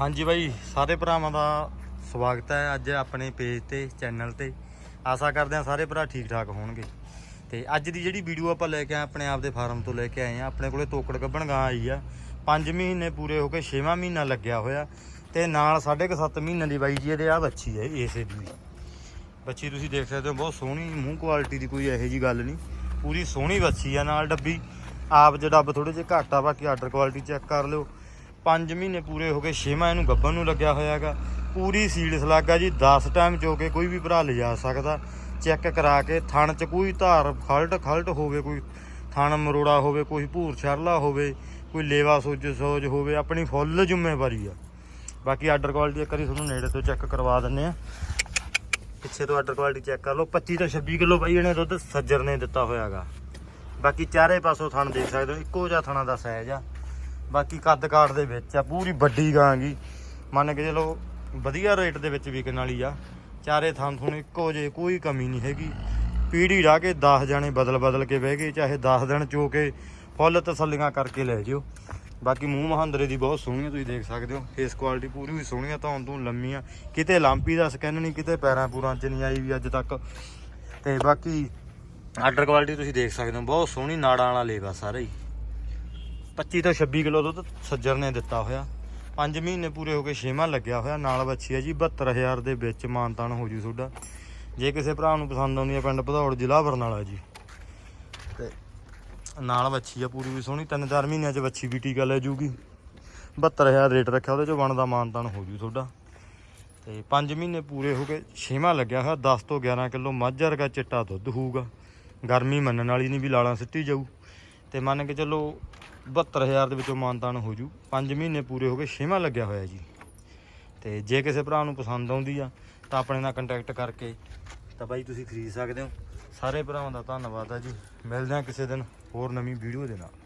ਹਾਂਜੀ ਬਾਈ, ਸਾਰੇ ਭਰਾਵਾਂ ਦਾ ਸਵਾਗਤ ਹੈ ਅੱਜ ਆਪਣੇ ਪੇਜ ਤੇ ਚੈਨਲ ਤੇ। ਆਸ਼ਾ ਕਰਦੇ ਹਾਂ ਸਾਰੇ ਭਰਾ ਠੀਕ ਠਾਕ ਹੋਣਗੇ। ਤੇ ਅੱਜ ਦੀ ਜਿਹੜੀ ਵੀਡੀਓ ਆਪਾਂ ਲੈ ਕੇ ਆਏ ਆਪਣੇ ਆਪ ਦੇ ਫਾਰਮ ਤੋਂ ਲੈ ਕੇ ਆਏ ਆ ਆਪਣੇ ਕੋਲੇ ਤੋਕੜ ਗੱਭਣ ਗਾਂ ਆਈ ਆ। 5 ਮਹੀਨੇ ਪੂਰੇ ਹੋ ਕੇ 6ਵਾਂ ਮਹੀਨਾ ਲੱਗਿਆ ਹੋਇਆ ਤੇ ਨਾਲ 7.5 ਮਹੀਨੇ ਦੀ ਬਾਈ ਜੀ, ਇਹਦੇ ਆ ਬੱਚੀ ਹੈ, ਇਸੇ ਦੀ। ਬੱਚੀ ਤੁਸੀਂ ਦੇਖ ਸਕਦੇ ਹੋ, ਬਹੁਤ ਸੋਹਣੀ, ਮੂੰਹ ਕੁਆਲਿਟੀ ਦੀ ਕੋਈ ਇਹੋ ਜੀ ਗੱਲ ਨਹੀਂ। ਪੂਰੀ ਸੋਹਣੀ ਬੱਚੀ ਆ, ਨਾਲ ਡੱਬੀ। ਆਪ ਜੇ ਡੱਬ ਥੋੜੇ ਜਿਹਾ ਘੱਟ ਆ, ਬਾਕੀ ਆਰਡਰ ਕੁਆਲਿਟੀ ਚੈੱਕ ਕਰ ਲਿਓ। 5 ਮਹੀਨੇ ਪੂਰੇ ਹੋ ਗਏ 6ਵਾਂ ਇਹਨੂੰ ਗੱਭਣ ਨੂੰ ਲੱਗਿਆ ਹੋਇਆ ਹੈਗਾ। ਪੂਰੀ ਸੀਡ ਸਲਾਗਾ ਜੀ 10 ਟਾਈਮ ਚੋ ਕੇ ਕੋਈ ਵੀ ਭਰਾ ਲਿਜਾ ਸਕਦਾ। ਚੈੱਕ ਕਰਾ ਕੇ ਥਣ 'ਚ ਕੋਈ ਧਾਰ ਖਲਟ ਖਲਟ ਹੋਵੇ, ਕੋਈ ਥਣ ਮਰੋੜਾ ਹੋਵੇ, ਕੋਈ ਭੂਰ ਛਰਲਾ ਹੋਵੇ, ਕੋਈ ਲੇਵਾ ਸੁੱਜ ਸੋਜ ਹੋਵੇ, ਆਪਣੀ ਫੁੱਲ ਜ਼ਿੰਮੇਵਾਰੀ ਆ। ਬਾਕੀ ਆਰਡਰ ਕੁਆਲਿਟੀ ਇੱਕ ਵਾਰੀ ਤੁਹਾਨੂੰ ਨੇੜੇ ਤੋਂ ਚੈੱਕ ਕਰਵਾ ਦਿੰਨੇ ਆ। ਪਿੱਛੇ ਤੋਂ ਆਰਡਰ ਕੁਆਲਿਟੀ ਚੈੱਕ ਕਰ ਲਓ 25 ਤੋਂ 26 ਕਿਲੋ ਬਾਈ ਇਹਨੇ ਦੁੱਧ ਸੱਜਰ ਨੇ ਦਿੱਤਾ ਹੋਇਆਗਾ ਬਾਕੀ ਚਾਰੇ ਪਾਸੋਂ ਥਣ ਦੇਖ ਸਕਦੇ ਹੋ, ਇੱਕੋ ਜਿਹਾ ਥਣਾ ਦਾ ਸਾਈਜ਼ ਆ। ਬਾਕੀ ਕੱਦ ਕਾਠ ਦੇ ਵਿੱਚ ਆ, ਪੂਰੀ ਵੱਡੀ ਗਾਂ ਗੀ। ਮੰਨ ਕੇ ਚਲੋ, ਵਧੀਆ ਰੇਟ ਦੇ ਵਿੱਚ ਵਿਕਣ ਵਾਲੀ ਆ। ਚਾਰੇ ਥਣ ਥੁਣ ਇੱਕੋ ਜੇ ਕੋਈ ਕਮੀ ਨਹੀਂ ਹੈਗੀ। ਪੀੜੀ ਢਾ ਕੇ 10 ਜਾਣੇ ਬਦਲ ਬਦਲ ਕੇ ਬਹਿ ਗਏ, ਚਾਹੇ 10 ਦਿਨ ਚੋ ਕੇ ਫੁੱਲ ਤਸੱਲੀਆਂ ਕਰਕੇ ਲੈ ਜਿਓ। ਬਾਕੀ ਮੂੰਹ ਮਹਾਂਦਰੇ ਦੀ ਬਹੁਤ ਸੋਹਣੀ ਤੁਸੀਂ ਦੇਖ ਸਕਦੇ ਹੋ। ਫੇਸ ਕੁਆਲਿਟੀ ਪੂਰੀ ਵੀ ਸੋਹਣੀ ਆ, ਧੌਣ ਤੋਂ ਲੰਮੀ ਆ। ਕਿਤੇ ਲਾਂਪੀ ਦਾ ਸਕੈਨ ਨਹੀਂ, ਕਿਤੇ ਪੈਰਾਂ ਪੂਰਾਂ 'ਚ ਨਹੀਂ ਆਈ ਵੀ ਅੱਜ ਤੱਕ। ਤੇ ਬਾਕੀ ਆਰਡਰ ਕੁਆਲਿਟੀ ਤੁਸੀਂ ਦੇਖ ਸਕਦੇ ਹੋ, ਬਹੁਤ ਸੋਹਣੀ ਨਾੜਾਂ ਵਾਲਾ ਲੇਵਾ ਸਾਰੇ ਹੀ। 25 ਤੋਂ 26 ਕਿਲੋ ਦੁੱਧ ਸੱਜਰ ਨੇ ਦਿੱਤਾ ਹੋਇਆ। 5 ਮਹੀਨੇ ਪੂਰੇ ਹੋ ਕੇ ਛੇਵਾਂ ਲੱਗਿਆ ਹੋਇਆ। ਨਾਲ ਬੱਚੀ ਹੈ ਜੀ 72000 ਦੇ ਵਿੱਚ ਮਾਨਤਾਨ ਹੋ ਜੂ ਤੁਹਾਡਾ। ਜੇ ਕਿਸੇ ਭਰਾ ਨੂੰ ਪਸੰਦ ਆਉਂਦੀ ਹੈ ਪਿੰਡ ਭਦੌੜ ਜ਼ਿਲ੍ਹਾ ਬਰਨਾਲਾ ਜੀ। ਤੇ ਨਾਲ ਬੱਚੀ ਆ, ਪੂਰੀ ਵੀ ਸੋਹਣੀ। ਤਿੰਨ ਚਾਰ ਮਹੀਨਿਆਂ 'ਚ ਬੱਚੀ ਵੀ ਟੀਕਾ ਲੈ ਜੂਗੀ। 72000 ਰੇਟ ਰੱਖਿਆ, ਉਹਦੇ ਚੋਂ ਬਣਦਾ ਮਾਨਤਾਨ ਹੋ ਜੂ ਤੁਹਾਡਾ। ਤੇ 5 ਮਹੀਨੇ ਪੂਰੇ ਹੋ ਕੇ ਛੇਵਾਂ ਲੱਗਿਆ ਹੋਇਆ। 10 ਤੋਂ 11 ਕਿਲੋ ਮੱਝ ਵਰਗਾ ਚਿੱਟਾ ਦੁੱਧ ਹੋਊਗਾ। ਗਰਮੀ ਮੰਨਣ ਵਾਲੀ ਨਹੀਂ ਵੀ ਲਾਲਾਂ ਸਿੱਟੀ ਜਾਊ। ਤੇ ਮੰਨ ਕੇ ਚੱਲੋ 72000 ਦੇ ਵਿੱਚੋਂ ਮਾਨਤਾਨ ਹੋ ਜੂ। 5 ਮਹੀਨੇ ਪੂਰੇ ਹੋ ਗਏ, ਛੇਵਾਂ ਲੱਗਿਆ ਹੋਇਆ ਜੀ। ਤੇ ਜੇ ਕਿਸੇ ਭਰਾ ਨੂੰ ਪਸੰਦ ਆਉਂਦੀ ਆ, ਤਾਂ ਆਪਣੇ ਨਾਲ ਕੰਟੈਕਟ ਕਰਕੇ ਤਾਂ ਬਾਈ ਤੁਸੀਂ ਖਰੀਦ ਸਕਦੇ ਹੋ। ਸਾਰੇ ਭਰਾਵਾਂ ਦਾ ਧੰਨਵਾਦ ਆ ਜੀ। ਮਿਲਦੇ ਆ ਕਿਸੇ ਦਿਨ ਹੋਰ ਨਵੀਂ ਵੀਡੀਓ ਦੇ ਨਾਲ।